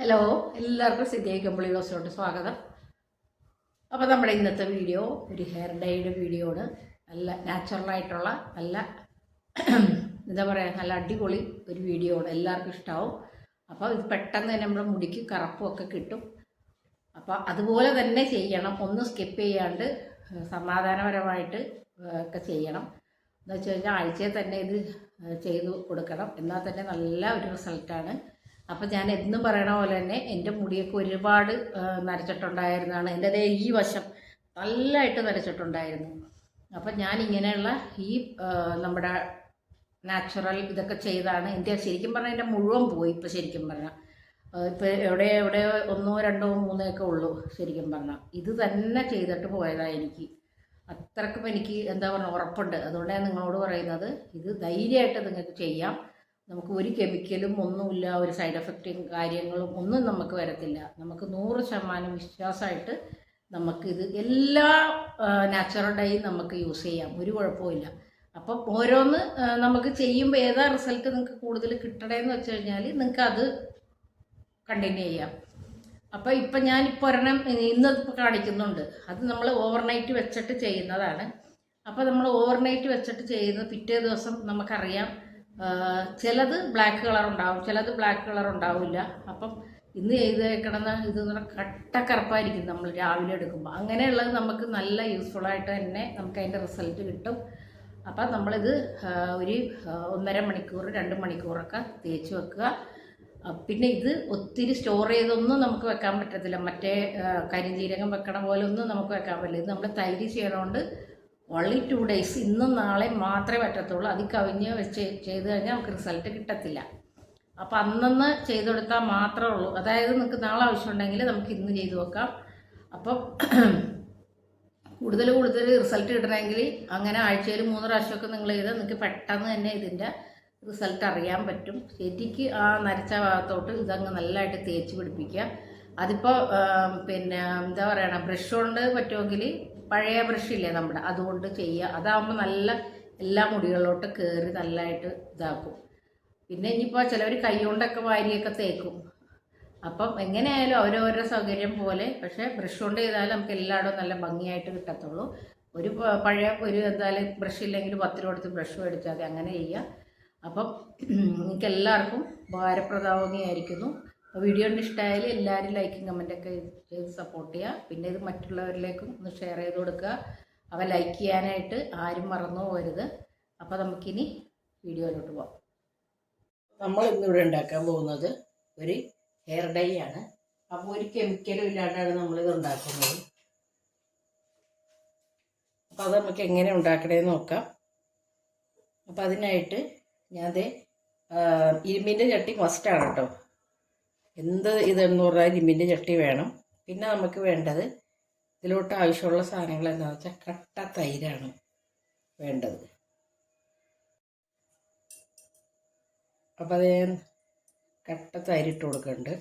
Hello എല്ലാവർക്കും സിദ്ധിയായി കമ്പിളി ഹൗസിലോട്ട് സ്വാഗതം. അപ്പോൾ നമ്മുടെ ഇന്നത്തെ വീഡിയോ ഒരു ഹെയർ ഡൈയുടെ വീഡിയോ ആണ്. നല്ല നാച്ചുറലായിട്ടുള്ള നല്ല എന്താ പറയുക നല്ല അടിപൊളി ഒരു വീഡിയോ ആണ്. എല്ലാവർക്കും ഇഷ്ടമാവും അപ്പോൾ ഇത് പെട്ടെന്ന് തന്നെ നമ്മുടെ മുടിക്ക് കറുപ്പും ഒക്കെ കിട്ടും. അപ്പോൾ അതുപോലെ തന്നെ ചെയ്യണം. ഒന്ന് സ്കിപ്പ് ചെയ്യാണ്ട് സമാധാനപരമായിട്ട് ഒക്കെ ചെയ്യണം. എന്ന് വെച്ച് കഴിഞ്ഞാൽ ആഴ്ചയിൽ തന്നെ ഇത് ചെയ്തു കൊടുക്കണം. എന്നാൽ തന്നെ നല്ല ഒരു റിസൾട്ടാണ് അപ്പം ഞാൻ എന്നും പറയണ പോലെ തന്നെ എന്റെ മുടിയൊക്കെ ഒരുപാട് നരച്ചിട്ടുണ്ടായിരുന്നതാണ് എന്റെ ഈ വശം നല്ലതായിട്ട് നരച്ചിട്ടുണ്ടായിരുന്നു അപ്പം ഞാൻ ഇങ്ങനെയുള്ള ഈ നമ്മുടെ നാച്ചുറൽ ഇതൊക്കെ ചെയ്താണ്. എന്റെ ശരിക്കും പറഞ്ഞാൽ എന്റെ മുഴുവൻ പോയി ഇപ്പോൾ ശരിക്കും പറഞ്ഞാൽ ഇപ്പോൾ എവിടെ എവിടെ ഒന്നോ രണ്ടോ മൂന്നോ ഒക്കെ ഉള്ളൂ ശരിക്കും പറഞ്ഞാൽ ഇത് തന്നെ ചെയ്തിട്ട് പോയതാണ് എനിക്ക്. അത്രക്കും എനിക്ക് എന്താ പറയുക ഉറപ്പുണ്ട്. അതുകൊണ്ടാണ് നിങ്ങളോട് പറയുന്നത്. ഇത് ധൈര്യമായിട്ട് നിങ്ങൾക്ക് ചെയ്യാം. നമുക്ക് ഒരു കെമിക്കലും ഒന്നുമില്ല ഒരു സൈഡ് എഫക്റ്റും കാര്യങ്ങളും ഒന്നും നമുക്ക് വരത്തില്ല. നമുക്ക് നൂറ് ശതമാനം വിശ്വാസമായിട്ട് നമുക്കിത് എല്ലാ നാച്ചുറൽ ഡൈ നമുക്ക് യൂസ് ചെയ്യാം. ഒരു കുഴപ്പമില്ല അപ്പം ഓരോന്ന് നമുക്ക് ചെയ്യുമ്പോൾ ഏതാ റിസൾട്ട് നിങ്ങൾക്ക് കൂടുതൽ കിട്ടണേന്ന് വെച്ച് കഴിഞ്ഞാൽ നിങ്ങൾക്ക് അത് കണ്ടിന്യൂ ചെയ്യാം. അപ്പോൾ ഇപ്പം ഞാനിപ്പോൾ ഒരെണ്ണം ഇന്ന് കാണിക്കുന്നുണ്ട്. അത് നമ്മൾ ഓവർനൈറ്റ് വെച്ചിട്ട് ചെയ്യുന്നതാണ്. അപ്പോൾ നമ്മൾ ഓവർനൈറ്റ് വെച്ചിട്ട് ചെയ്യുന്നത് പിറ്റേ ദിവസം നമുക്കറിയാം ചിലത് ബ്ലാക്ക് കളർ ഉണ്ടാവും ചിലത് ബ്ലാക്ക് കളർ ഉണ്ടാവില്ല. അപ്പം ഇന്ന് ചെയ്തേക്കണമെന്ന് ഇത് കട്ട കട്ടക്കറുപ്പായിരിക്കും നമ്മൾ രാവിലെ എടുക്കുമ്പോൾ. അങ്ങനെയുള്ളത് നമുക്ക് നല്ല യൂസ്ഫുൾ ആയിട്ട് തന്നെ നമുക്ക് അതിന്റെ റിസൾട്ട് കിട്ടും. അപ്പം നമ്മളിത് ഒരു ഒന്നര മണിക്കൂർ രണ്ട് മണിക്കൂറൊക്കെ തേച്ച് വെക്കുക. പിന്നെ ഇത് ഒത്തിരി സ്റ്റോർ ചെയ്തൊന്നും നമുക്ക് വെക്കാൻ പറ്റത്തില്ല. മറ്റേ കരിഞ്ജീരകം വെക്കണ പോലെ ഒന്നും നമുക്ക് വെക്കാൻ പറ്റില്ല. ഇത് നമ്മൾ തൈര് ചെയ്യണോണ്ട് ഓൺലി ടു ഡേയ്സ് ഇന്നും നാളെ മാത്രമേ പറ്റത്തുള്ളൂ. അത് കവിഞ്ഞ് വെച്ച് ചെയ്ത് കഴിഞ്ഞാൽ നമുക്ക് റിസൾട്ട് കിട്ടത്തില്ല. അപ്പോൾ അന്നന്ന് ചെയ്തെടുത്താൽ മാത്രമേ ഉള്ളൂ. അതായത് നിങ്ങൾക്ക് നാളെ ആവശ്യമുണ്ടെങ്കിൽ നമുക്ക് ഇന്ന് ചെയ്ത് നോക്കാം അപ്പം കൂടുതൽ കൂടുതൽ റിസൾട്ട് കിട്ടണമെങ്കിൽ അങ്ങനെ ആഴ്ചയിൽ മൂന്ന് പ്രാവശ്യമൊക്കെ നിങ്ങൾ ചെയ്ത് നിങ്ങൾക്ക് പെട്ടെന്ന് തന്നെ ഇതിന്റെ റിസൾട്ട് അറിയാൻ പറ്റും. ശരിക്ക് ആ നരച്ച ഭാഗത്തോട്ട് ഇതങ്ങ് നല്ലതായിട്ട് തേച്ച് പിടിപ്പിക്കുക. അതിപ്പോൾ പിന്നെ എന്താ പറയണ ബ്രഷ് കൊണ്ട് പറ്റുമെങ്കിൽ പഴയ ബ്രഷ് ഇല്ലേ നമ്മുടെ? അതുകൊണ്ട് ചെയ്യുക. അതാകുമ്പോൾ നല്ല എല്ലാ മുടികളിലോട്ട് കയറി നല്ലതായിട്ട് ഇതാക്കും. പിന്നെ ഇനിയിപ്പോൾ ചിലവർ കൈ കൊണ്ടൊക്കെ വാരിയൊക്കെ തേക്കും. അപ്പം എങ്ങനെയായാലും അവരവരുടെ സൗകര്യം പോലെ പക്ഷേ ബ്രഷ് കൊണ്ട് ചെയ്താൽ നമുക്ക് എല്ലായിടവും നല്ല ഭംഗിയായിട്ട് കിട്ടത്തുള്ളൂ. ഒരു പഴയ ഒരു എന്തായാലും ബ്രഷ് ഇല്ലെങ്കിൽ പത്ത് രൂപ കൊടുത്ത് ബ്രഷ് മേടിച്ചാൽ അങ്ങനെ ചെയ്യുക. അപ്പം എനിക്ക് എല്ലാവർക്കും ഉപകാരപ്രദമാവുകയായിരിക്കുന്നു വീഡിയോ കൊണ്ട് ഇഷ്ടമായാലും എല്ലാവരും ലൈക്കും കമന്റൊക്കെ ചെയ്ത് സപ്പോർട്ട് ചെയ്യുക പിന്നെ ഇത് മറ്റുള്ളവരിലേക്കും ഒന്ന് ഷെയർ ചെയ്ത് കൊടുക്കുക. അവ ലൈക്ക് ചെയ്യാനായിട്ട് ആരും മറന്നു പോകരുത്. അപ്പോൾ നമുക്കിനി വീഡിയോയിലോട്ട് പോകാം നമ്മൾ ഇന്നിവിടെ ഉണ്ടാക്കാൻ പോകുന്നത് ഒരു ഹെയർ ഡൈ ആണ്. അപ്പോൾ ഒരു കെമിക്കലും ഇല്ലാണ്ടാണ് നമ്മളിത് ഉണ്ടാക്കുന്നത്. അപ്പോൾ അത് നമുക്ക് എങ്ങനെ ഉണ്ടാക്കണേന്ന് നോക്കാം. അപ്പോൾ അതിനായിട്ട് ഞാൻ ഇരുമ്പിന്റെ ചട്ടി മസ്റ്റാണ് കേട്ടോ. എന്ത് ഇതെന്ന് പറഞ്ഞാൽ ജിമ്മിന്റെ ചട്ടി വേണം. പിന്നെ നമുക്ക് വേണ്ടത് ഇതിലോട്ട് ആവശ്യമുള്ള സാധനങ്ങൾ എന്താണെന്ന് വെച്ചാൽ കട്ട തൈരാണ് വേണ്ടത്. അപ്പോൾ അത് ഞാൻ കട്ട തൈരിട്ട് കൊടുക്കുന്നുണ്ട്.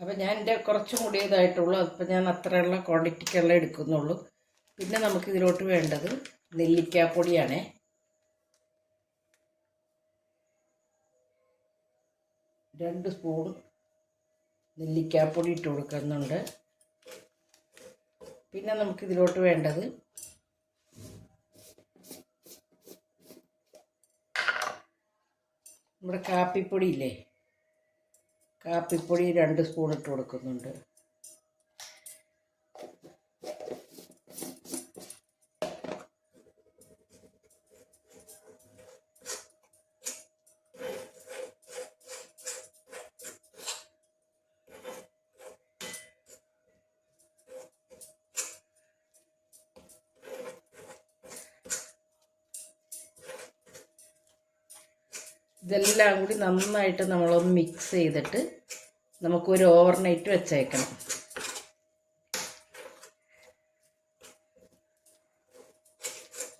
അപ്പം ഞാൻ എന്റെ കുറച്ച് മുടിയതായിട്ടുള്ളൂ അപ്പം ഞാൻ അത്രയുള്ള ക്വാണ്ടിറ്റിക്കുള്ള എടുക്കുന്നുള്ളൂ. പിന്നെ നമുക്ക് ഇതിലോട്ട് വേണ്ടത് നെല്ലിക്കാപ്പൊടിയാണേ. രണ്ട് സ്പൂൺ നെല്ലിക്കാപ്പൊടി ഇട്ട് കൊടുക്കുന്നുണ്ട്. പിന്നെ നമുക്ക് ഇതിലോട്ട് വേണ്ടത് നമ്മുടെ കാപ്പിപ്പൊടി ഇല്ലേ? കാപ്പിപ്പൊടി രണ്ട് സ്പൂൺ ഇട്ട് കൊടുക്കുന്നുണ്ട്. ഇതെല്ലാം കൂടി നന്നായിട്ട് നമ്മളൊന്ന് മിക്സ് ചെയ്തിട്ട് നമുക്കൊരു ഓവർനൈറ്റ് വെച്ചേക്കണം.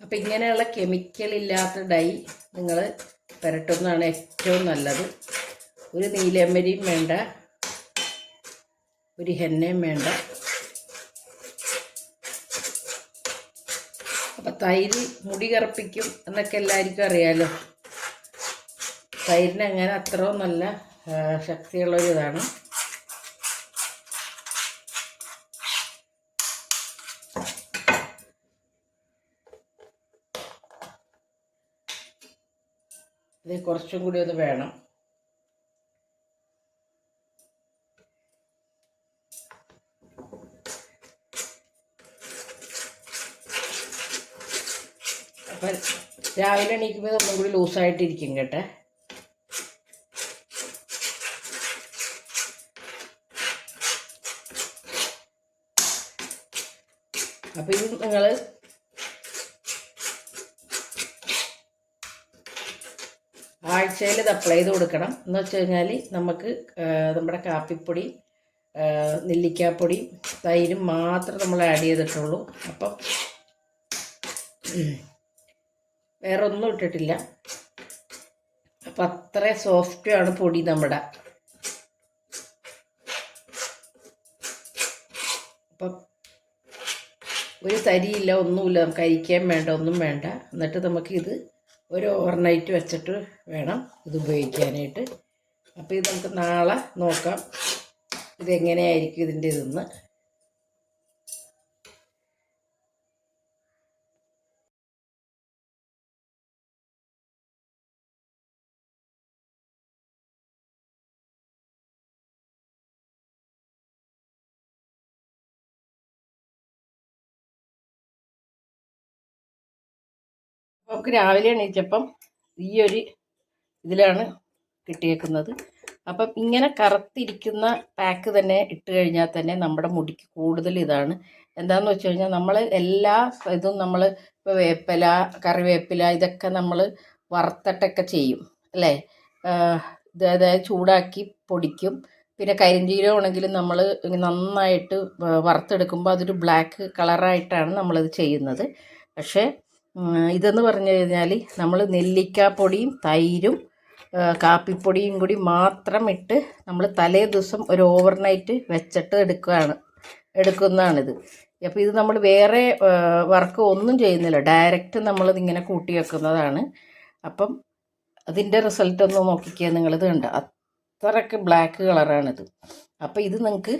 അപ്പം ഇങ്ങനെയുള്ള കെമിക്കൽ ഇല്ലാത്ത ഡൈ നിങ്ങൾ പുരട്ടുന്നതാണ് ഏറ്റവും നല്ലത്. ഒരു നീലമരിയും വേണ്ട ഒരു ഹെന്നയും വേണ്ട. അപ്പം തൈര് മുടി കറുപ്പിക്കും എന്നൊക്കെ എല്ലാവർക്കും അറിയാലോ. തൈരിന് അങ്ങനെ അത്ര നല്ല ശക്തിയുള്ള ശക്തിയുള്ളൊരു ഇതാണ് ഇത് കുറച്ചും കൂടി ഒന്ന് വേണം. അപ്പം രാവിലെ എണീക്കുമ്പോൾ ഒന്നും കൂടി ലൂസായിട്ടിരിക്കും കേട്ടെ. അപ്പം ഇത് നിങ്ങൾ ആഴ്ചയിൽ ഇത് അപ്ലൈ ചെയ്ത് കൊടുക്കണം. എന്ന് വെച്ച് കഴിഞ്ഞാൽ നമുക്ക് നമ്മുടെ കാപ്പിപ്പൊടി നെല്ലിക്കാപ്പൊടി തൈരും മാത്രം നമ്മൾ ആഡ് ചെയ്തിട്ടുള്ളൂ. അപ്പം വേറെ ഒന്നും ഇട്ടിട്ടില്ല. അപ്പം അത്ര സോഫ്റ്റാണ് പൊടി നമ്മുടെ. അപ്പം ഒരു തരിയില്ല ഒന്നുമില്ല നമുക്ക് അരിക്കാൻ വേണ്ട ഒന്നും വേണ്ട. എന്നിട്ട് നമുക്കിത് ഒരു ഓവർനൈറ്റ് വെച്ചിട്ട് വേണം ഇത് ഉപയോഗിക്കാനായിട്ട്. അപ്പോൾ ഇത് നമുക്ക് നാളെ നോക്കാം. ഇതെങ്ങനെയായിരിക്കും ഇതിന്റെ ഇതെന്ന്. നമുക്ക് രാവിലെ എണീച്ചപ്പം ഈ ഒരു ഇതിലാണ് കിട്ടിയേക്കുന്നത്. അപ്പം ഇങ്ങനെ കറുത്തിരിക്കുന്ന പാക്ക് തന്നെ ഇട്ട് കഴിഞ്ഞാൽ തന്നെ നമ്മുടെ മുടിക്ക് കൂടുതൽ ഇതാണ്. എന്താണെന്ന് വെച്ച് കഴിഞ്ഞാൽ നമ്മൾ എല്ലാ ഇതും നമ്മൾ ഇപ്പോൾ വേപ്പില കറിവേപ്പില ഇതൊക്കെ നമ്മൾ വറുത്തിട്ടൊക്കെ ചെയ്യും അല്ലേ? ഇത് അതായത് ചൂടാക്കി പൊടിക്കും. പിന്നെ കരിഞ്ചീരകമാണെങ്കിലും നമ്മൾ നന്നായിട്ട് വറുത്തെടുക്കുമ്പോൾ അതൊരു ബ്ലാക്ക് കളറായിട്ടാണ് നമ്മളത് ചെയ്യുന്നത്. പക്ഷേ ഇതെന്ന് പറഞ്ഞു കഴിഞ്ഞാൽ നമ്മൾ നെല്ലിക്കാപ്പൊടിയും തൈരും കാപ്പിപ്പൊടിയും കൂടി മാത്രം ഇട്ട് നമ്മൾ തലേ ദിവസം ഒരു ഓവർനൈറ്റ് വെച്ചിട്ട് എടുക്കുകയാണ്. എടുക്കുന്നതാണിത്. അപ്പോൾ ഇത് നമ്മൾ വേറെ വർക്ക് ഒന്നും ചെയ്യുന്നില്ല. ഡയറക്റ്റ് നമ്മളിതിങ്ങനെ കൂട്ടി വെക്കുന്നതാണ്. അപ്പം അതിന്റെ റിസൾട്ട് ഒന്ന് നോക്കിക്കുക നിങ്ങളിത് കണ്ട. അത്രയ്ക്ക് ബ്ലാക്ക് കളറാണിത്. അപ്പോൾ ഇത് നിങ്ങൾക്ക്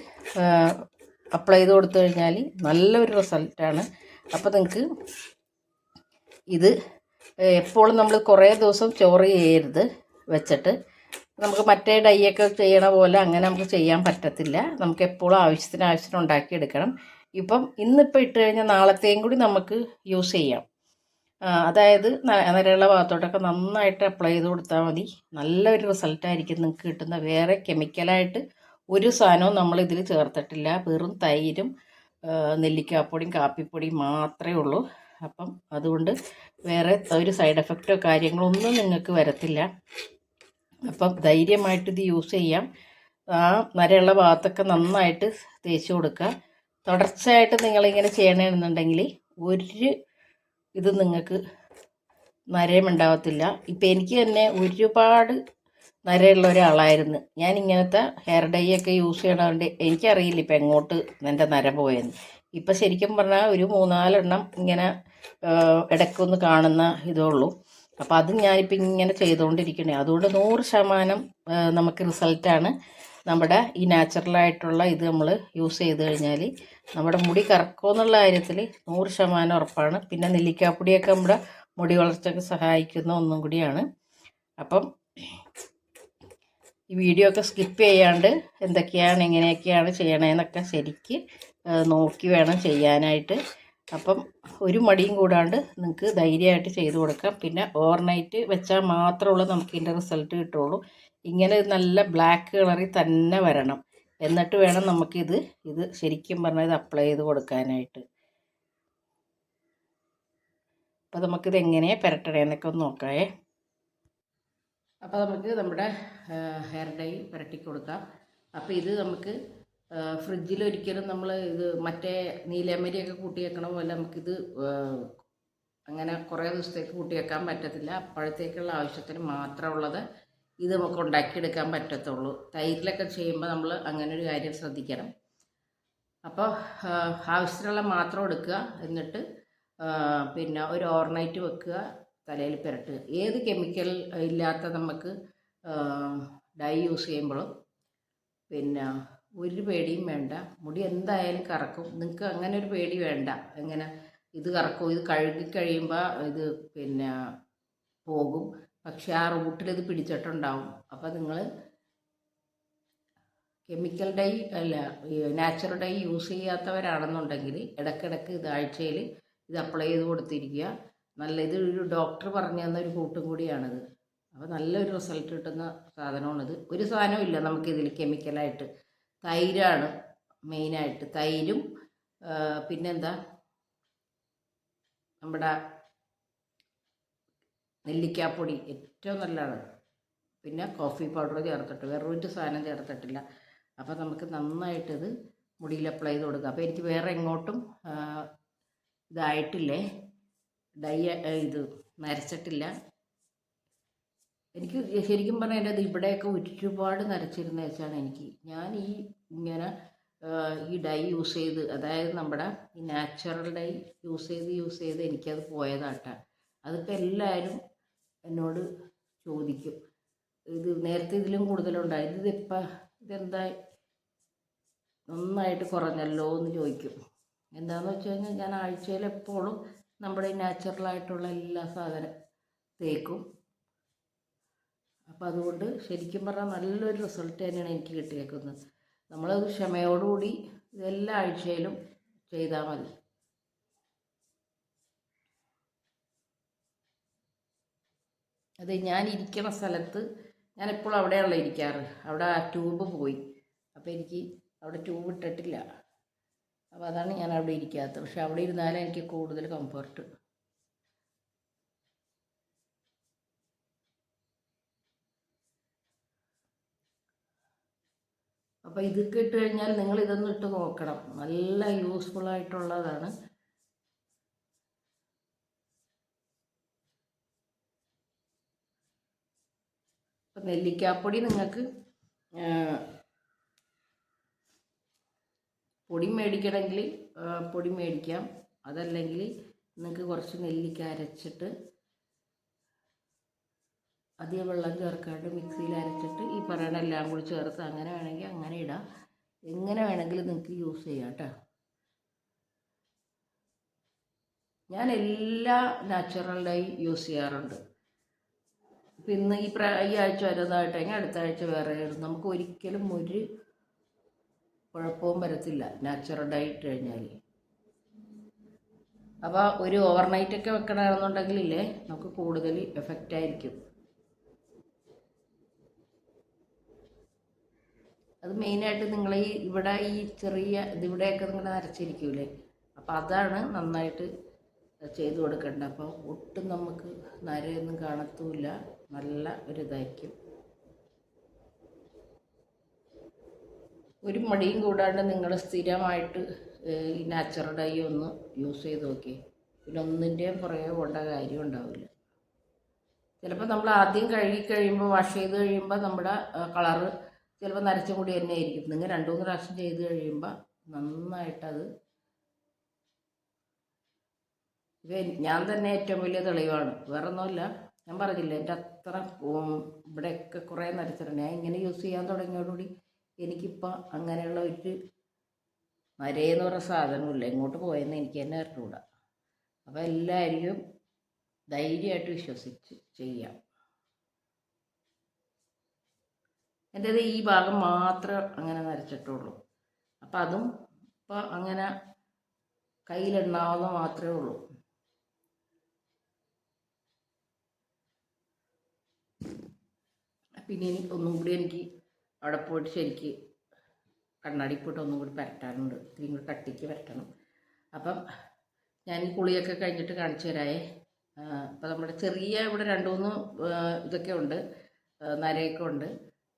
അപ്ലൈ ചെയ്ത് കൊടുത്തു കഴിഞ്ഞാൽ നല്ലൊരു റിസൾട്ടാണ് അപ്പോൾ നിങ്ങൾക്ക് ഇത് എപ്പോഴും നമ്മൾ കുറേ ദിവസം ചോറ് ചെയ്യരുത് വെച്ചിട്ട്. നമുക്ക് മറ്റേ ഡൈയൊക്കെ ചെയ്യണ പോലെ അങ്ങനെ നമുക്ക് ചെയ്യാൻ പറ്റത്തില്ല. നമുക്ക് എപ്പോഴും ആവശ്യത്തിന് ആവശ്യത്തിന് ഉണ്ടാക്കിയെടുക്കണം ഇപ്പം ഇന്നിപ്പോൾ ഇട്ട് കഴിഞ്ഞാൽ നാളത്തെയും കൂടി നമുക്ക് യൂസ് ചെയ്യാം. അതായത് നിരയുള്ള ഭാഗത്തോട്ടൊക്കെ നന്നായിട്ട് അപ്ലൈ ചെയ്ത് കൊടുത്താൽ മതി. നല്ലൊരു റിസൾട്ടായിരിക്കും നിങ്ങൾക്ക് കിട്ടുന്ന. വേറെ കെമിക്കലായിട്ട് ഒരു സാധനവും നമ്മൾ ഇതിൽ ചേർത്തിട്ടില്ല. വെറും തൈരും നെല്ലിക്കാപ്പൊടിയും കാപ്പിപ്പൊടിയും മാത്രമേ ഉള്ളൂ. അപ്പം അതുകൊണ്ട് വേറെ ഒരു സൈഡ് എഫക്റ്റോ കാര്യങ്ങളോ ഒന്നും നിങ്ങൾക്ക് വരത്തില്ല. അപ്പം ധൈര്യമായിട്ട് ഇത് യൂസ് ചെയ്യാം. ആ നരയുള്ള ഭാഗത്തൊക്കെ നന്നായിട്ട് തേച്ച് കൊടുക്കുക. തുടർച്ചയായിട്ട് നിങ്ങളിങ്ങനെ ചെയ്യണമെന്നുണ്ടെങ്കിൽ ഒരു ഇത് നിങ്ങൾക്ക് നരയും ഉണ്ടാവത്തില്ല ഇപ്പം എനിക്ക് തന്നെ ഒരുപാട് നരയുള്ള ഒരാളായിരുന്നു. ഞാൻ ഇങ്ങനത്തെ ഹെയർ ഡൈ ഒക്കെ യൂസ് ചെയ്യണതുകൊണ്ട് എനിക്കറിയില്ല ഇപ്പം എങ്ങോട്ട് എന്റെ നര പോയെന്ന്. ഇപ്പം ശരിക്കും പറഞ്ഞാൽ ഒരു മൂന്നാലെണ്ണം ഇങ്ങനെ ഇടയ്ക്കൊന്ന് കാണുന്ന ഇതേ ഉള്ളൂ. അപ്പോൾ അത് ഞാനിപ്പോൾ ഇങ്ങനെ ചെയ്തുകൊണ്ടിരിക്കണേ അതുകൊണ്ട് നൂറ് ശതമാനം നമുക്ക് റിസൾട്ടാണ് നമ്മുടെ ഈ നാച്ചുറലായിട്ടുള്ള ഇത് നമ്മൾ യൂസ് ചെയ്ത് കഴിഞ്ഞാൽ നമ്മുടെ മുടി കറക്കുമെന്നുള്ള കാര്യത്തിൽ നൂറ് ശതമാനം ഉറപ്പാണ്. പിന്നെ നെല്ലിക്കാപ്പൊടിയൊക്കെ നമ്മുടെ മുടി വളർച്ചയ്ക്ക് സഹായിക്കുന്ന ഒന്നും കൂടിയാണ്. അപ്പം ഈ വീഡിയോ ഒക്കെ സ്കിപ്പ് ചെയ്യാണ്ട് എന്തൊക്കെയാണ് എങ്ങനെയൊക്കെയാണ് ചെയ്യണേന്നൊക്കെ ശരിക്ക് നോക്കി വേണം ചെയ്യാനായിട്ട്. അപ്പം ഒരു മടിയും കൂടാണ്ട് നിങ്ങൾക്ക് ധൈര്യമായിട്ട് ചെയ്ത് കൊടുക്കാം. പിന്നെ ഓവർനൈറ്റ് വെച്ചാൽ മാത്രമുള്ള നമുക്ക് ഇതിന്റെ റിസൾട്ട് കിട്ടുള്ളൂ. ഇങ്ങനെ നല്ല ബ്ലാക്ക് കളറിൽ തന്നെ വരണം. എന്നിട്ട് വേണം നമുക്കിത് ഇത് ശരിക്കും പറഞ്ഞാൽ ഇത് അപ്ലൈ ചെയ്ത് കൊടുക്കാനായിട്ട്. അപ്പോൾ നമുക്കിത് എങ്ങനെയാണ് പുരട്ടണേന്നൊക്കെ ഒന്ന് നോക്കാമേ അപ്പോൾ നമുക്ക് നമ്മുടെ ഹെയർ ഡൈ പുരട്ടി കൊടുക്കാം അപ്പോൾ ഇത് നമുക്ക് ഫ്രിഡ്ജിൽ ഒരിക്കലും നമ്മൾ ഇത് മറ്റേ നീലമരിയൊക്കെ കൂട്ടി വെക്കണ പോലെ നമുക്കിത് അങ്ങനെ കുറേ ദിവസത്തേക്ക് കൂട്ടി വെക്കാൻ പറ്റത്തില്ല. അപ്പോഴത്തേക്കുള്ള ആവശ്യത്തിന് മാത്രമുള്ളത് ഇത് നമുക്ക് ഉണ്ടാക്കിയെടുക്കാൻ പറ്റത്തുള്ളൂ. തൈരിലൊക്കെ ചെയ്യുമ്പോൾ നമ്മൾ അങ്ങനെ ഒരു കാര്യം ശ്രദ്ധിക്കണം. അപ്പോൾ ആവശ്യത്തിനുള്ള മാത്രം എടുക്കുക. എന്നിട്ട് പിന്നെ ഒരു ഓവർനൈറ്റ് വെക്കുക തലയിൽ പുരട്ടുക. ഏത് കെമിക്കൽ ഇല്ലാത്ത നമുക്ക് ഡൈ യൂസ് ചെയ്യുമ്പോഴും പിന്നെ ഒരു പേടിയും വേണ്ട. മുടി എന്തായാലും കറക്കും. നിങ്ങൾക്ക് അങ്ങനെ ഒരു പേടി വേണ്ട. എങ്ങനെ? ഇത് കറക്കും. ഇത് കഴുകി കഴിയുമ്പോൾ ഇത് പിന്നെ പോകും. പക്ഷെ ആ റൂട്ടിൽ ഇത് പിടിച്ചിട്ടുണ്ടാവും. അപ്പോൾ നിങ്ങൾ കെമിക്കൽ ഡൈ അല്ല നാച്ചുറൽ ഡൈ യൂസ് ചെയ്യാത്തവരാണെന്നുണ്ടെങ്കിൽ ഇടയ്ക്കിടയ്ക്ക് ഇത് ആഴ്ചയിൽ ഇത് അപ്ലൈ ചെയ്ത് കൊടുത്തിരിക്കുക. നല്ല ഇത് ഒരു ഡോക്ടർ പറഞ്ഞു തന്ന ഒരു കൂട്ടും കൂടിയാണിത്. അപ്പോൾ നല്ലൊരു റിസൾട്ട് കിട്ടുന്ന സാധനമാണിത്. ഒരു സാധനവും ഇല്ല നമുക്കിതിൽ കെമിക്കലായിട്ട്. തൈരാണ് മെയിനായിട്ട്. തൈരും പിന്നെന്താ? നമ്മുടെ നെല്ലിക്കാപ്പൊടി ഏറ്റവും നല്ലതാണ്. പിന്നെ കോഫി പൗഡർ ചേർത്തിട്ട് വേറെ ഒരു സാധനം ചേർത്തിട്ടില്ല. അപ്പോൾ നമുക്ക് നന്നായിട്ടിത് മുടിയിൽ അപ്ലൈ ചെയ്ത് കൊടുക്കുക അപ്പോൾ എനിക്ക് വേറെ എങ്ങോട്ടും ഇതായിട്ടില്ലേ? ഡൈ ഇത് നരച്ചിട്ടില്ല. എനിക്ക് ശരിക്കും പറഞ്ഞാൽ എന്റെ ഇവിടെയൊക്കെ ഒരുപാട് നരച്ചിരുന്ന വെച്ചാണ് എനിക്ക്. ഞാൻ ഈ ഇങ്ങനെ ഈ ഡൈ യൂസ് ചെയ്ത് അതായത് നമ്മുടെ ഈ നാച്ചുറൽ ഡൈ യൂസ് ചെയ്ത് യൂസ് ചെയ്ത് എനിക്കത് പോയതാട്ടാണ് അതിപ്പോൾ എല്ലാവരും എന്നോട് ചോദിക്കും ഇത് നേരത്തെ ഇതിലും കൂടുതലുണ്ടായി ഇതിപ്പോൾ ഇതെന്താ നന്നായിട്ട് കുറഞ്ഞല്ലോ എന്ന് ചോദിക്കും. എന്താണെന്ന് വെച്ച് കഴിഞ്ഞാൽ ഞാൻ ആഴ്ചയിൽ എപ്പോഴും നമ്മുടെ നാച്ചുറലായിട്ടുള്ള എല്ലാ സാധനം തേക്കും അപ്പോൾ അതുകൊണ്ട് ശരിക്കും പറഞ്ഞാൽ നല്ലൊരു റിസൾട്ട് തന്നെയാണ് എനിക്ക് കിട്ടിയേക്കുന്നത്. നമ്മളത് ക്ഷമയോടുകൂടി എല്ലാ ആഴ്ചയിലും ചെയ്താൽ മതി. അത് ഞാൻ ഇരിക്കുന്ന സ്ഥലത്ത് ഞാൻ എപ്പോഴും അവിടെയാണല്ലോ ഇരിക്കാറ്. അവിടെ ആ ട്യൂബ് പോയി. അപ്പോൾ എനിക്ക് അവിടെ ട്യൂബ് ഇട്ടിട്ടില്ല. അപ്പോൾ അതാണ് ഞാൻ അവിടെ ഇരിക്കാത്തത്. പക്ഷെ അവിടെ ഇരുന്നാലും എനിക്ക് കൂടുതൽ കംഫർട്ട് അപ്പോൾ ഇത് ഇട്ട് കഴിഞ്ഞാൽ നിങ്ങൾ ഇതൊന്ന് ഇട്ട് നോക്കണം. നല്ല യൂസ്ഫുൾ ആയിട്ടുള്ളതാണ്. നെല്ലിക്കാപ്പൊടി നിങ്ങൾക്ക് പൊടി മേടിക്കണമെങ്കിൽ പൊടി മേടിക്കാം. അതല്ലെങ്കിൽ നിങ്ങൾക്ക് കുറച്ച് നെല്ലിക്ക അരച്ചിട്ട് അധികം വെള്ളം ചേർക്കാണ്ട് മിക്സിയിൽ അരച്ചിട്ട് ഈ പറയണ എല്ലാം കൂടി ചേർത്ത് അങ്ങനെ വേണമെങ്കിൽ അങ്ങനെ ഇടാം. എങ്ങനെ വേണമെങ്കിലും നിങ്ങൾക്ക് യൂസ് ചെയ്യാം കേട്ടോ. ഞാൻ എല്ലാ നാച്ചുറലായി യൂസ് ചെയ്യാറുണ്ട്. പിന്നെ ഈ പ്ര ഈ ആഴ്ച വരുന്നതായിട്ടെങ്കിൽ അടുത്ത ആഴ്ച വേറെ നമുക്ക് ഒരിക്കലും ഒരു കുഴപ്പവും വരത്തില്ല നാച്ചുറൽ ഡയറ്റ് കഴിഞ്ഞാൽ. അപ്പോൾ ഒരു ഓവർനൈറ്റ് ഒക്കെ വെക്കണമെന്നുണ്ടെങ്കിലില്ലേ നമുക്ക് കൂടുതൽ എഫക്റ്റ് അത് മെയിനായിട്ട് നിങ്ങൾ ഈ ഇവിടെ ഈ ചെറിയ ഇതിവിടെയൊക്കെ നിങ്ങൾ നരച്ചിരിക്കൂലേ അപ്പോൾ അതാണ് നന്നായിട്ട് ചെയ്ത് കൊടുക്കേണ്ടത്. അപ്പോൾ ഒട്ടും നമുക്ക് നരയൊന്നും കാണത്തുമില്ല നല്ല ഒരു ഇതായിരിക്കും ഒരു മടിയും കൂടാണ്ട് നിങ്ങൾ സ്ഥിരമായിട്ട് ഈ നാച്ചുറൽ ഡൈ ഒന്ന് യൂസ് ചെയ്ത് നോക്കി പിന്നെ ഒന്നിന്റെയും പുറകെ പോകേണ്ട കാര്യം ഉണ്ടാവില്ല. ചിലപ്പോൾ നമ്മൾ ആദ്യം കഴുകി കഴിയുമ്പോൾ വാഷ് ചെയ്ത് കഴിയുമ്പോൾ നമ്മുടെ കളറ് ചിലപ്പോൾ നരച്ച കൂടി തന്നെ ആയിരിക്കും. നിങ്ങൾ രണ്ട് മൂന്ന് പ്രാവശ്യം ചെയ്ത് കഴിയുമ്പോൾ നന്നായിട്ടത് ഇത് ഞാൻ തന്നെ ഏറ്റവും വലിയ തെളിവാണ്. വേറെ ഒന്നുമില്ല ഞാൻ പറഞ്ഞില്ല എന്റെ അത്ര ഇവിടെയൊക്കെ കുറേ നരച്ചിട്ടുണ്ട് ഞാൻ ഇങ്ങനെ യൂസ് ചെയ്യാൻ തുടങ്ങിയോടുകൂടി എനിക്കിപ്പോൾ അങ്ങനെയുള്ള ഒരു നരയെന്ന് പറഞ്ഞ സാധനമില്ല എങ്ങോട്ട് പോയെന്ന് എനിക്ക് തന്നെ അറിഞ്ഞുകൂടാ. അപ്പോൾ എല്ലാവരും ധൈര്യമായിട്ട് വിശ്വസിച്ച് ചെയ്യാം. എന്റേത് ഈ ഭാഗം മാത്രം അങ്ങനെ നരച്ചിട്ടുള്ളൂ അപ്പം അതും ഇപ്പം അങ്ങനെ കയ്യിലെണ്ണാവുന്ന മാത്രമേ ഉള്ളൂ. പിന്നെ എനിക്ക് ഒന്നും കൂടി എനിക്ക് അവിടെ പോയിട്ട് ശരിക്ക് കണ്ണാടി പോയിട്ട് ഒന്നും കൂടി പരട്ടാനുണ്ട് ഇത്തിരി കൂടി കട്ടിക്ക് പരട്ടണം അപ്പം ഞാൻ ഈ കുളിയൊക്കെ കഴിഞ്ഞിട്ട് കാണിച്ചു തരായേ അപ്പം നമ്മുടെ ചെറിയ ഇവിടെ രണ്ട് മൂന്ന് ഇതൊക്കെ ഉണ്ട്. നരയൊക്കെ ഉണ്ട്.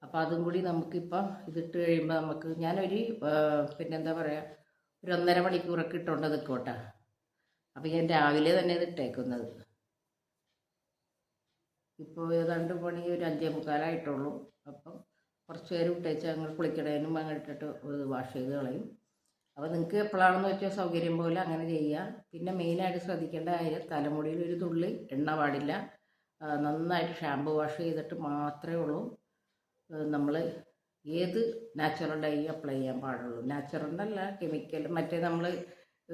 അപ്പോൾ അതും കൂടി നമുക്കിപ്പം ഇതിട്ട് കഴിയുമ്പോൾ നമുക്ക് ഞാനൊരു പിന്നെന്താ പറയുക ഒരു ഒന്നര മണിക്കൂറൊക്കെ ഇട്ടുകൊണ്ട് നിൽക്കോട്ടെ അപ്പോൾ ഞാൻ രാവിലെ തന്നെ ഇത് ഇട്ടേക്കുന്നത്. ഇപ്പോൾ ഏതാണ്ട് പണി ഒരു അഞ്ചേ മുക്കാലായിട്ടുള്ളൂ അപ്പം കുറച്ച് നേരം ഇട്ടേച്ച് ഞങ്ങൾ കുളിക്കണേനും അങ്ങനെ ഇട്ടിട്ട് വാഷ് ചെയ്ത് കളയും. അപ്പോൾ നിങ്ങൾക്ക് എപ്പോഴാണെന്ന് വെച്ചാൽ സൗകര്യം പോലെ അങ്ങനെ ചെയ്യുക പിന്നെ മെയിനായിട്ട് ശ്രദ്ധിക്കേണ്ട കാര്യം തലമുടിയിൽ ഒരു തുള്ളി എണ്ണ പാടില്ല. നന്നായിട്ട് ഷാമ്പു വാഷ് ചെയ്തിട്ട് മാത്രമേ ഉള്ളൂ. നമ്മൾ ഏത് നാച്ചുറൽ ഡൈ അപ്ലൈ ചെയ്യാൻ പാടുള്ളൂ. നാച്ചുറൽ അല്ല കെമിക്കൽ. മറ്റേ നമ്മൾ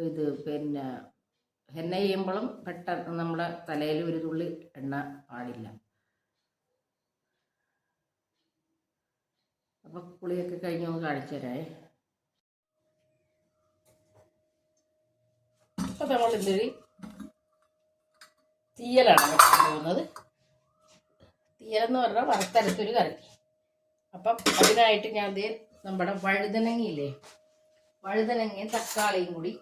ഇത് പിന്നെ എണ്ണ ചെയ്യുമ്പോഴും പെട്ടെന്ന് നമ്മുടെ തലയിൽ ഒരു തുള്ളി എണ്ണ പാടില്ല. അപ്പോൾ കുളിയൊക്കെ കഴിഞ്ഞ് ഒന്ന് കാണിച്ചു തരാം അപ്പോൾ നമ്മൾ ഇതിൽ തീയലാണ് പോകുന്നത് തീയലെന്ന് പറഞ്ഞാൽ വറുത്തരത്തൊരു കറി അപ്പം അതിനായിട്ട് ഞാൻ ദേ നമ്മുടെ വഴുതനങ്ങയില്ലേ? വഴുതനങ്ങയും തക്കാളിയും കൂടി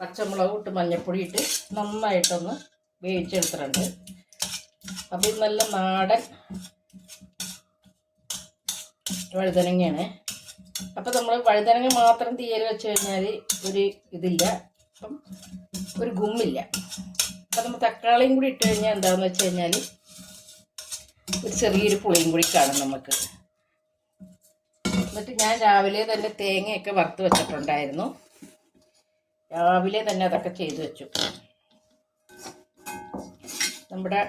പച്ചമുളകും ഇട്ട് മഞ്ഞപ്പൊടി ഇട്ട് നന്നായിട്ടൊന്ന് വേവിച്ചെടുത്തിട്ടുണ്ട്. അപ്പം നല്ല നാടൻ വഴുതനങ്ങയാണ്. അപ്പം നമ്മൾ വഴുതനങ്ങ മാത്രം തീയൽ വെച്ച് കഴിഞ്ഞാൽ ഒരു ഇതില്ല. അപ്പം ഒരു ഗുമ്മില്ല. അപ്പം നമ്മൾ തക്കാളിയും കൂടി ഇട്ട് കഴിഞ്ഞാൽ എന്താണെന്ന് വെച്ച് കഴിഞ്ഞാൽ ഒരു ചെറിയൊരു പുളിയും കൂടി കാണും നമുക്ക്. എന്നിട്ട് ഞാൻ രാവിലെ തന്നെ തേങ്ങയൊക്കെ വറുത്ത് വെച്ചിട്ടുണ്ടായിരുന്നു. രാവിലെ തന്നെ അതൊക്കെ ചെയ്തു വെച്ചു. നമ്മുടെ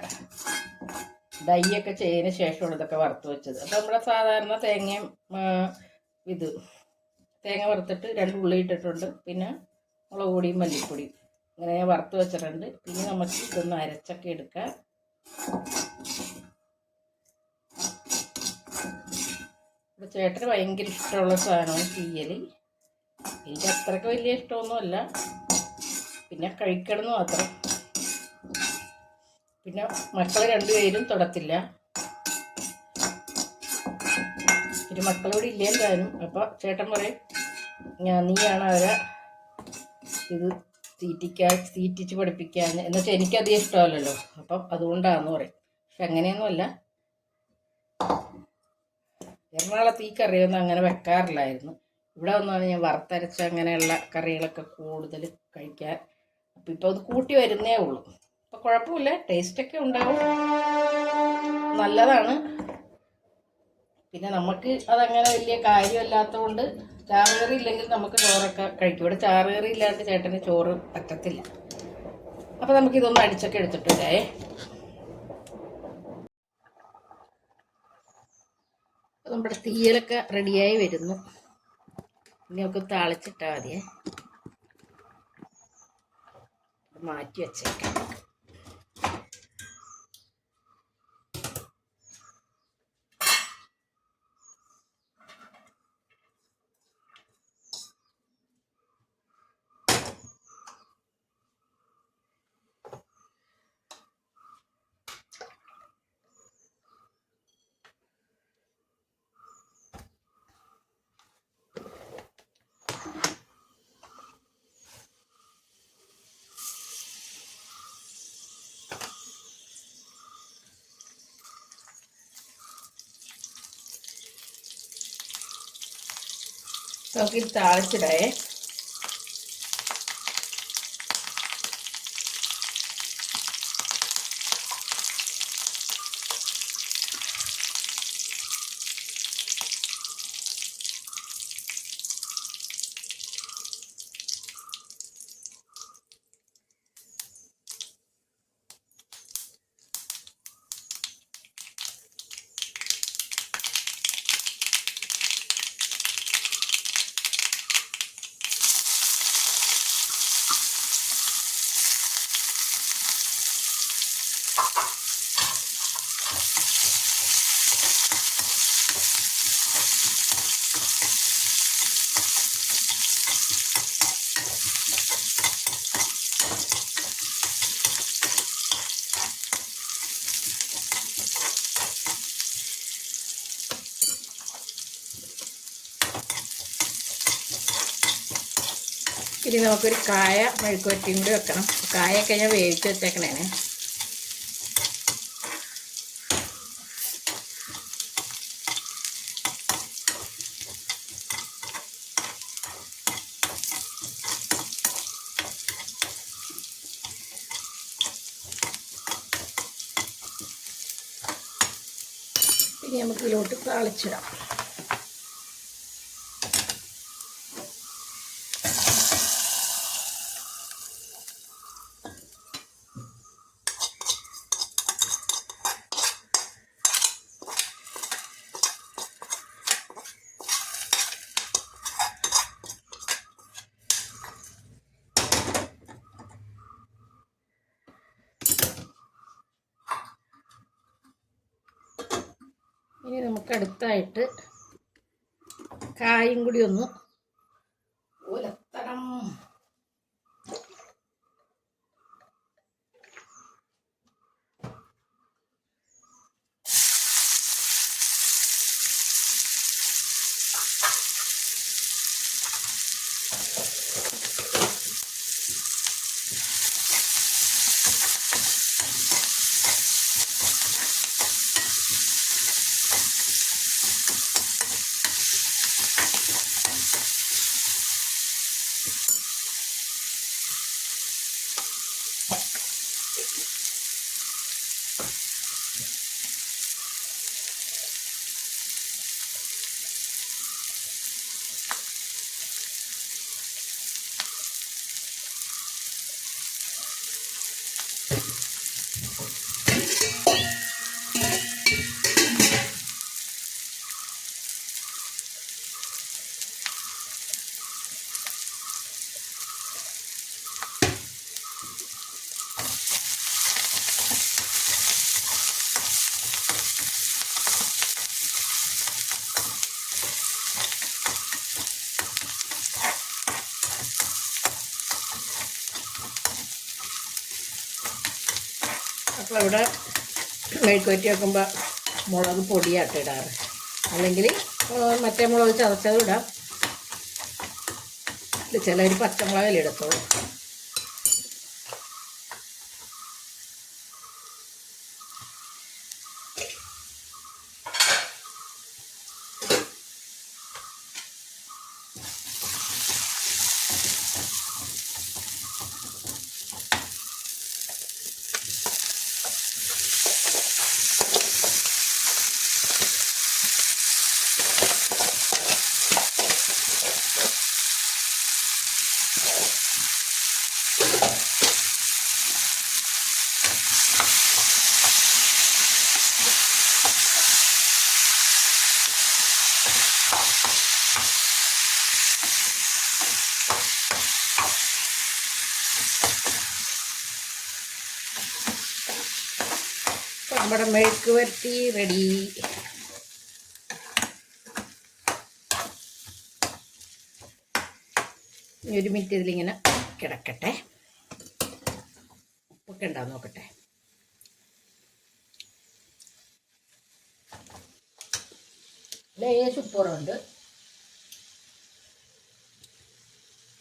ഡൈയൊക്കെ ചെയ്തതിന് ശേഷമാണ് ഇതൊക്കെ വറുത്ത് വെച്ചത്. അപ്പം നമ്മുടെ സാധാരണ തേങ്ങയും ഇത് തേങ്ങ വറുത്തിട്ട് രണ്ട് ഉള്ളി ഇട്ടിട്ടുണ്ട്. പിന്നെ മുളക് പൊടിയും മല്ലിപ്പൊടിയും. ഇങ്ങനെ ഞാൻ വറുത്ത് വെച്ചിട്ടുണ്ട്. പിന്നെ നമുക്ക് ഇതൊന്ന് അരച്ചൊക്കെ എടുക്കാം. ഇവിടെ ചേട്ടന് ഭയങ്കര ഇഷ്ടമുള്ള സാധനമാണ് തീയൽ എനിക്ക് അത്രയ്ക്ക് വലിയ ഇഷ്ടമൊന്നുമല്ല. പിന്നെ കഴിക്കണമെന്ന് മാത്രം. പിന്നെ മക്കൾ രണ്ടുപേരും തൊടത്തില്ല. പിന്നെ മക്കളോട് ഇല്ലേ താനും അപ്പോൾ ചേട്ടൻ പറയും ഞാൻ നീയാണ് അവരെ ഇത് തീറ്റിക്കാൻ തീറ്റിച്ച് പഠിപ്പിക്കാൻ എന്നുവെച്ചാൽ എനിക്കധികം ഇഷ്ടമല്ലല്ലോ. അപ്പം അതുകൊണ്ടാണെന്ന് പറയും. പക്ഷെ അങ്ങനെയൊന്നുമല്ല. എറണാകുളത്ത് ഈ കറിയൊന്നും അങ്ങനെ വെക്കാറില്ലായിരുന്നു. ഇവിടെ വന്നാണ് ഞാൻ വറുത്തരച്ച അങ്ങനെയുള്ള കറികളൊക്കെ കൂടുതൽ കഴിക്കാൻ. അപ്പം ഇപ്പോൾ അത് കൂട്ടി വരുന്നേ ഉള്ളൂ. അപ്പോൾ കുഴപ്പമില്ല ടേസ്റ്റൊക്കെ ഉണ്ടാവും. നല്ലതാണ്. പിന്നെ നമുക്ക് അതങ്ങനെ വലിയ കാര്യമല്ലാത്തതുകൊണ്ട് ചാറുകറി ഇല്ലെങ്കിൽ നമുക്ക് ചോറൊക്കെ കഴിക്കും. ഇവിടെ ചാറുകറി ഇല്ലാണ്ട് ചേട്ടന് ചോറ് പറ്റത്തില്ല. അപ്പോൾ നമുക്കിതൊന്ന് അടിച്ചൊക്കെ എടുത്തിട്ട് വരാമേ അപ്പോൾ നമ്മുടെ തീയലൊക്കെ റെഡിയായി വരുന്നു. ഇനി നമുക്ക് താളിച്ചിട്ടാൽ മതിയേ. മാറ്റി വെച്ചേക്കാം. നമുക്ക് ഇത് താളിച്ചിടേ ഇനി നമുക്കൊരു കായ മെഴുക്കുവരട്ടിയും കൂടി വെക്കണം. കായൊക്കെ ഞാൻ വേവിച്ച് വെച്ചേക്കണേ ഇനി നമുക്ക് ഇതിലോട്ട് താളിച്ചിടാം ഇനി നമുക്ക് അടുത്തായിട്ട് കായും കൂടി ഒന്ന് ഉലത്തണം അപ്പോൾ ഇവിടെ മെഴുക്കുവറ്റി വെക്കുമ്പോൾ മുളക് പൊടിയാട്ട് ഇടാറ്. അല്ലെങ്കിൽ മറ്റേ മുളക് ചതച്ചതും ഇടാം. ചിലർ പച്ചമുളകല്ലേ ഇടത്തുള്ളൂ അപ്പോൾ നമ്മുടെ മെഴുക്ക് വരട്ടി റെഡി ഒരു മിനിറ്റ് ഇതിലിങ്ങനെ കിടക്കട്ടെ. ഉപ്പൊക്കെ ഉണ്ടാവും നോക്കട്ടെ. ലേശം ഉപ്പുറമുണ്ട്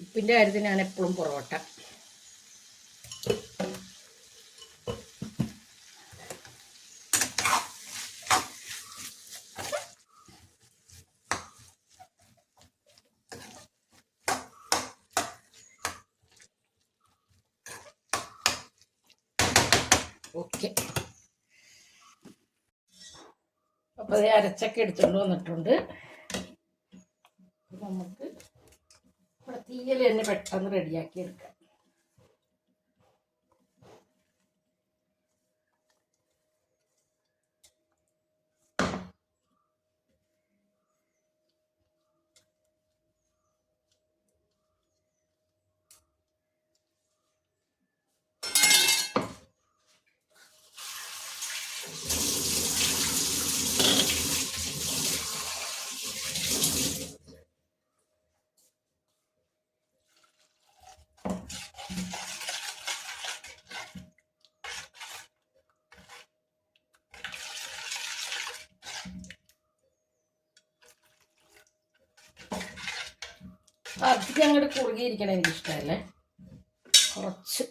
ഉപ്പിന്റെ കാര്യത്തിൽ ഞാൻ എപ്പോഴും പുറകോട്ട അത് അരച്ചൊക്കെ എടുത്തുകൊണ്ട് വന്നിട്ടുണ്ട്. നമുക്ക് ഇവിടെ തീയൽ തന്നെ പെട്ടെന്ന് റെഡിയാക്കി എടുക്കാം. അധികം അങ്ങോട്ട് കുറുകിയിരിക്കണം എനിക്കിഷ്ടമല്ലേ? കുറച്ച്.